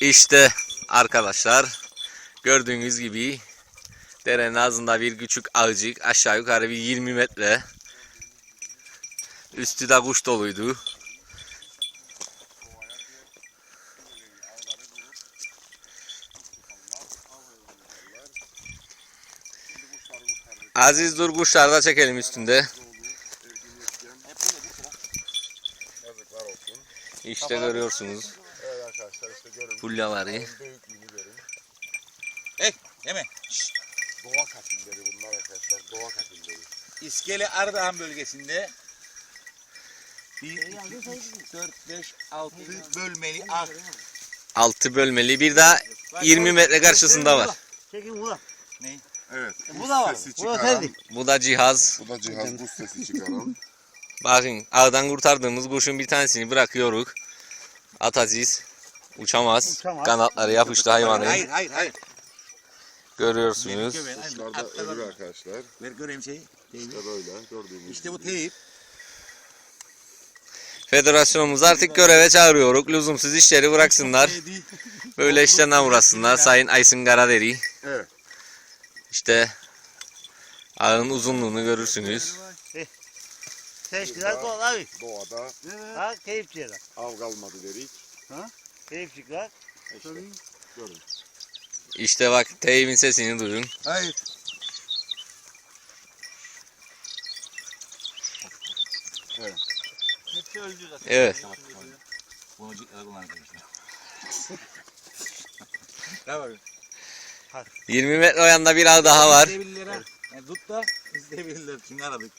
İşte arkadaşlar gördüğünüz gibi derenin ağzında bir küçük ağacık aşağı yukarı bir 20 metre. Üstü de kuş doluydu. Aziz dur kuşları da çekelim üstünde. İşte görüyorsunuz görün. fulyaları. Büyüklüğünü görün. Yeme. Doğa katilleri bunlar arkadaşlar. Doğa katilleri. İskele Ardahan bölgesinde 1, 2, 3, 4, 5, 6 bölmeli ak. 6 bölmeli bir daha 20 metre karşısında var. Çekin bu da. Evet. Bu da var. Bu da terdi. Bu da cihaz. Bu da cihaz buz sesi çıkaran. Bakın ağdan kurtardığımız kuşun bir tanesini bırakıyoruz. Ataziz uçamaz. Uçamaz. Kanatları yapıştı hayvanın. Hayır hayır hayır. Görüyorsunuz. Kuşlar da ölü arkadaşlar. Ver göreyim şeyi. İşte böyle gördüğünüz İşte bu teyip. Federasyonumuz artık göreve çağırıyoruz. Lüzumsuz işleri bıraksınlar. Böyle işlerine uğraşsınlar. Sayın Aysin Karaderi. Evet. İşte ağın uzunluğunu görürsünüz. Teşkilat kol abi. Doğada Ha keyifçiler. av kalmadı dedik. Keyifçiler. İşte görün. İşte bak teyimin sesini duyun. Hayır. Hepsi öldü zaten. Evet. Boncukları kullanacakmışlar. Tamam. 20 metre o yanda bir ağ daha var. İsteyebilirler ha. Yani tut da isteyebilirler. Şimdi aradık.